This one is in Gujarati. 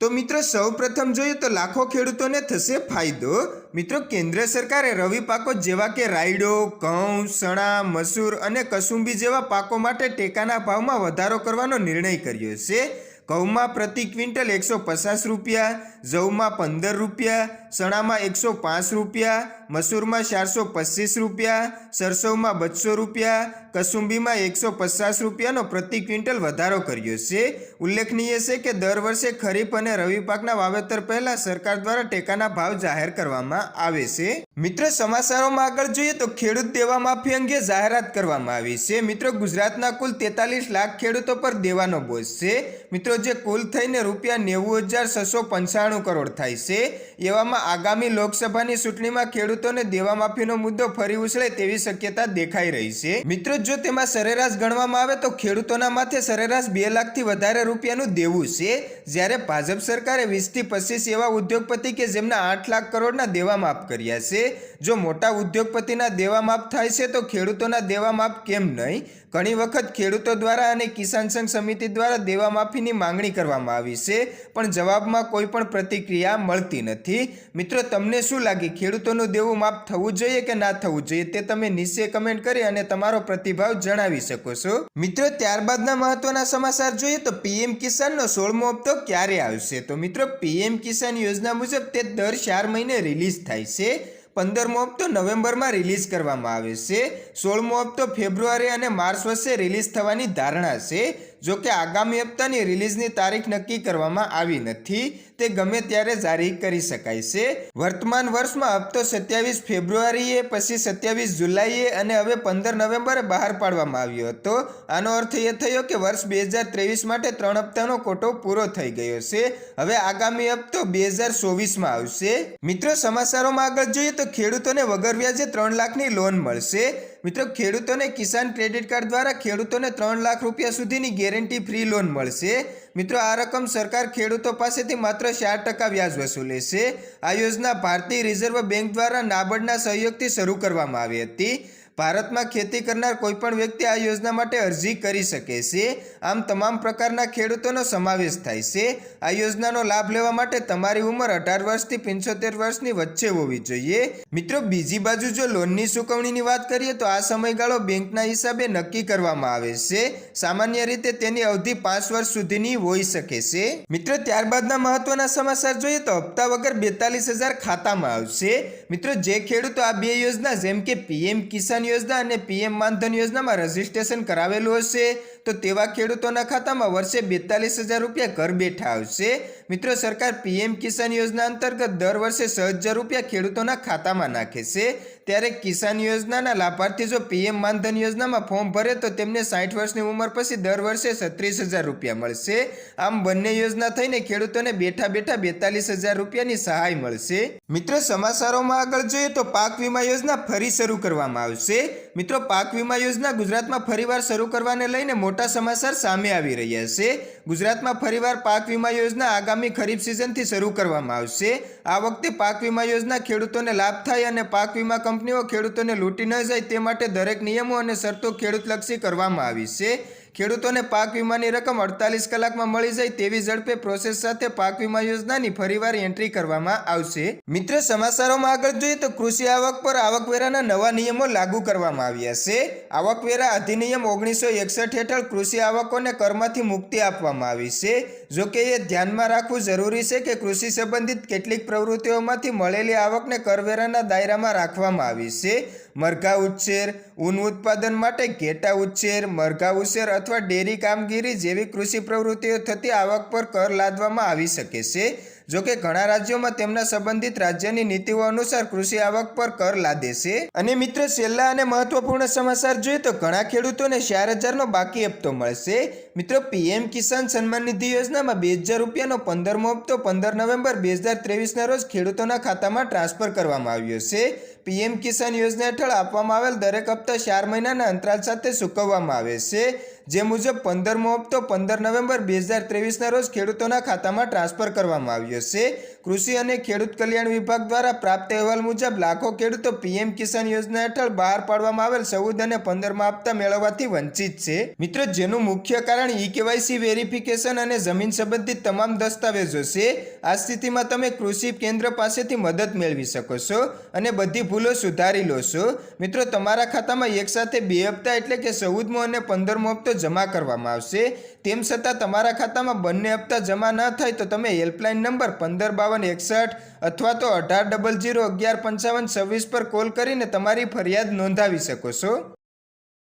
તો મિત્રો સૌપ્રથમ જોઈએ તો લાખો ખેડૂતોને થશે ફાયદો. મિત્રો કેન્દ્ર સરકારે રવિ પાકો જેવા કે રાયડો, ઘઉં, ચણા, મસૂર અને કસુંબી જેવા પાકો માટે ટેકાના ભાવમાં વધારો કરવાનો નિર્ણય કર્યો છે. ઘઉંમાં પ્રતિ ક્વિન્ટલ એકસો પચાસ રૂપિયા, જવમાં પંદર રૂપિયા ચણામાં એકસો પાંચ રૂપિયા, મસૂરમાં ચારસો પચીસ રૂપિયા સરસવમાં બસો રૂપિયા, કસુંબીમાં એકસો પચાસ રૂપિયાનો પ્રતિ ક્વિન્ટલ વધારો કર્યો છે. ઉલ્લેખનીય છે કે દર વર્ષે ખરીફ અને રવિ પાકના વાવેતર પહેલા સરકાર દ્વારા ટેકાના ભાવ જાહેર કરવામાં આવે છે. મિત્રો, સમાચારોમાં આગળ જોઈએ તો ખેડૂત દેવા માફી અંગે જાહેરાત કરવામાં આવી છે. મિત્રો, ગુજરાતના કુલ તેતાલીસ લાખ ખેડૂતો પર દેવાનો બોજ છે. મિત્રો, જે કુલ થઈને રૂપિયા નેવું હજાર છસો પંચાણું કરોડ થાય છે. એવામાં આગામી લોકસભાની ચૂંટણીમાં ખેડૂતોને દેવા માફીનો મુદ્દો ફરી ઉછળે તેવી શક્યતા દેખાઈ રહી છે. મિત્રો, જો તેમાં સરેરાશ ગણવામાં આવે તો ખેડૂતોના માથે સરેરાશ બે લાખથી વધારે રૂપિયાનું દેવું છે. જ્યારે ભાજપ સરકારે વીસથી પચીસ એવા ઉદ્યોગપતિ કે જેમના આઠ લાખ કરોડના દેવા માફ કર્યા છે. જો મોટા ઉદ્યોગપતિના દેવા માફ થાય છે તો ખેડૂતોના દેવા માફ કેમ નહીં? ઘણી વખત ખેડૂતો દ્વારા અને કિસાન સંઘ સમિતિ દ્વારા દેવા માફીની માંગણી કરવામાં આવી છે, પણ જવાબમાં કોઈ પણ પ્રતિક્રિયા મળતી નથી. મિત્રો, તમને શું લાગે? ખેડૂતોનું દેવું માફ થવું જોઈએ કે ના થવું જોઈએ? તે તમે નીચે કમેન્ટ કરી અને તમારો પ્રતિભાવ જણાવી શકો છો. મિત્રો, ત્યારબાદના મહત્વના સમાચાર જોઈએ તો પીએમ કિસાનનો સોળમો હપ્તો ક્યારે આવશે? તો મિત્રો, પીએમ કિસાન યોજના મુજબ તે દર ચાર મહિને રિલીઝ થાય છે. પંદરમો હપ્તો નવેમ્બરમાં રિલીઝ કરવામાં આવે છે. સોળમો હપ્તો ફેબ્રુઆરી અને માર્ચ વચ્ચે રિલીઝ થવાની ધારણા છે. જો કે આગામી હપ્તાની રિલીઝની તારીખ નક્કી કરવામાં આવી નથી, તે ગમે ત્યારે જારી કરી શકાય છે. વર્તમાન વર્ષમાં હપ્તો સત્યાવીસ ફેબ્રુઆરીએ, પછી સત્યાવીસ જુલાઈએ અને હવે પંદર નવેમ્બરે બહાર પાડવામાં આવ્યો હતો. આનો અર્થ એ થયો કે વર્ષ બે હજાર ત્રેવીસ માટે ત્રણ હપ્તાનો કોટો પૂરો થઈ ગયો છે. હવે આગામી હપ્તો બે હજાર ચોવીસમાં આવશે. મિત્રો, સમાચારોમાં આગળ જોઈએ તો ખેડૂતોને વગર વ્યાજે ત્રણ લાખની લોન મળશે. મિત્રો, ખેડૂતોને કિસાન ક્રેડિટ કાર્ડ દ્વારા ખેડૂતોને ત્રણ લાખ રૂપિયા સુધીની ગેરંટી ફ્રી લોન મળશે. મિત્રો, આ રકમ સરકાર ખેડૂતો પાસેથી માત્ર ચાર ટકા વ્યાજ વસૂલે છે. આ યોજના ભારતીય રિઝર્વ બેંક દ્વારા નાબાર્ડના સહયોગથી શરૂ કરવામાં આવી હતી. ભારતમાં ખેતી કરનાર કોઈપણ વ્યક્તિ આ યોજના માટે અરજી કરી શકે છે? આમ તમામ પ્રકારના ખેડૂતોનો સમાવેશ થાય છે. આ યોજનાનો લાભ લેવા માટે તમારી ઉંમર અઢાર વર્ષથી પંચોતેર વર્ષની વચ્ચે હોવી જોઈએ. મિત્રો, બીજી બાજુ જો લોનની ચૂકવણીની વાત કરીએ તો આ સમયગાળો બેંકના હિસાબે નક્કી કરવામાં આવે છે. સામાન્ય રીતે તેની અવધિ પાંચ વર્ષ સુધીની હોઈ શકે છે. મિત્રો, ત્યારબાદના મહત્વના સમાચાર જોઈએ તો હપ્તા વગર બેતાલીસ હજાર ખાતામાં આવશે. મિત્રો, જે ખેડૂતો આ બે યોજના જેમ કે પીએમ કિસાન યોજના અને પીએમ માનધન યોજનામાં રજીસ્ટ્રેશન કરાવેલું હશે, તો તેવા ખેડૂતોના ખાતામાં વર્ષે બેતાલીસ હજાર રૂપિયા ઘર બેઠા આવશે. મિત્રો, સરકાર પીએમ કિસાન યોજના અંતર્ગત દર વર્ષે છ હજાર રૂપિયા ખેડૂતોના ખાતામાં નાખે છે. ત્યારે કિસાન યોજનાના લાભાર્થી જો પીએમ માનધન યોજનામાં ફોર્મ ભરે તો તેમને સાઠ વર્ષની ઉંમર પછી દર વર્ષે છત્રીસ હજાર રૂપિયા મળશે. આમ બંને યોજના થઈને ખેડૂતોને બેઠા બેઠા બેતાલીસ હજાર રૂપિયાની સહાય મળશે. મિત્રો, સમાચારોમાં આગળ જોઈએ તો પાક વીમા યોજના ફરી શરૂ કરવામાં આવશે. મિત્રો, પાક વીમા યોજના ગુજરાતમાં ફરીવાર શરૂ કરવાને લઈને મોટા સમાચાર સામે આવી રહ્યા છે. ગુજરાતમાં ફરીવાર પાક વીમા યોજના આગામી ખરીફ સિઝનથી શરૂ કરવામાં આવશે. આ વખતે પાક વીમા યોજના ખેડૂતોને લાભ થાય અને પાક વીમા કંપનીઓ ખેડૂતોને લૂંટી ન જાય તે માટે દરેક નિયમો અને શરતો ખેડૂતલક્ષી કરવામાં આવી છે. ખેડૂતોને પાક વીમાની રકમ અડતાલીસ કલાકમાં મળી જાય તેવી ઝડપે પ્રોસેસ સાથે પાક વીમા યોજનાની ફરીવાર એન્ટ્રી કરવામાં આવશે. મિત્ર, સમાચારોમાં આગળ જોઈએ તો કૃષિ આવક પર આવકવેરાના નવા નિયમો લાગુ કરવામાં આવ્યા છે. આવકવેરા અધિનિયમ ઓગણીસો એકસઠ હેઠળ કૃષિ આવકોને કરમાંથી મુક્તિ આપવામાં આવી છે. જોકે એ ધ્યાનમાં રાખવું જરૂરી છે કે કૃષિ સંબંધિત કેટલીક પ્રવૃત્તિઓમાંથી મળેલી આવકને કરવેરાના દાયરામાં રાખવામાં આવી છે. મરઘા ઉછેર, ઊન ઉત્પાદન માટે ઘેટા ઉછેર, મરઘા ઉછેર અથવા ડેરી કામગીરી જેવી કૃષિ પ્રવૃત્તિઓ થતી આવક પર કર લાદવામાં આવી શકે છે. જોકે ઘણા રાજ્યોમાં તેમના સંબંધિત રાજ્યની નીતિઓ અનુસાર કૃષિ આવક પર કર લાદે છે. અને મિત્ર, છેલ્લા અને મહત્વપૂર્ણ સમાચાર જોઈએ તો ઘણા ખેડૂતોને ચાર હજારનો બાકી હપ્તો મળશે. મિત્રો, પીએમ કિસાન સન્માન નિધિ યોજનામાં બે હજાર રૂપિયાનો પંદરમો હપ્તો પંદર નવેમ્બર બે હજાર ત્રેવીસના રોજ ખેડૂતોના ખાતામાં ટ્રાન્સફર કરવામાં આવ્યો છે. પીએમ કિસાન યોજના હેઠળ આપવામાં આવેલ દરેક હપ્તા ચાર મહિનાના અંતરાલ સાથે ચૂકવવામાં આવે છે. જે મુજબ પંદરમો હપ્તો પંદર નવેમ્બર બે હજાર ત્રેવીસના રોજ ખેડૂતોના ખાતામાં ટ્રાન્સફર કરવામાં આવ્યો છે. કૃષિ અને ખેડૂત કલ્યાણ વિભાગ દ્વારા પ્રાપ્ત અહેવાલ મુજબ લાખો ખેડૂતો પીએમ કિસાન યોજના હેઠળ બહાર પાડવામાં આવેલ ચૌદ અને પંદરમાં હપ્તા મેળવવાથી વંચિત છે. મિત્રો, જેનું મુખ્ય કારણ ઈ કેવાયસી વેરિફિકેશન અને જમીન સંબંધિત તમામ દસ્તાવેજો છે. આ સ્થિતિમાં તમે કૃષિ કેન્દ્ર પાસેથી મદદ મેળવી શકો છો અને બધી ભૂલો સુધારી લો છો. મિત્રો, તમારા ખાતામાં એકસાથે બે હપ્તા એટલે કે ચૌદમો અને પંદરમો હપ્તો જમા કરવામાં આવશે. તેમ છતાં તમારા ખાતામાં બંને હપ્તા જમા ન થાય તો તમે હેલ્પલાઇન નંબર પંદર બાવન એકસઠ અથવા તો અઢાર ડબલ જીરો અગિયાર પંચાવન છવ્વીસ પર કોલ કરીને તમારી ફરિયાદ નોંધાવી શકો છો.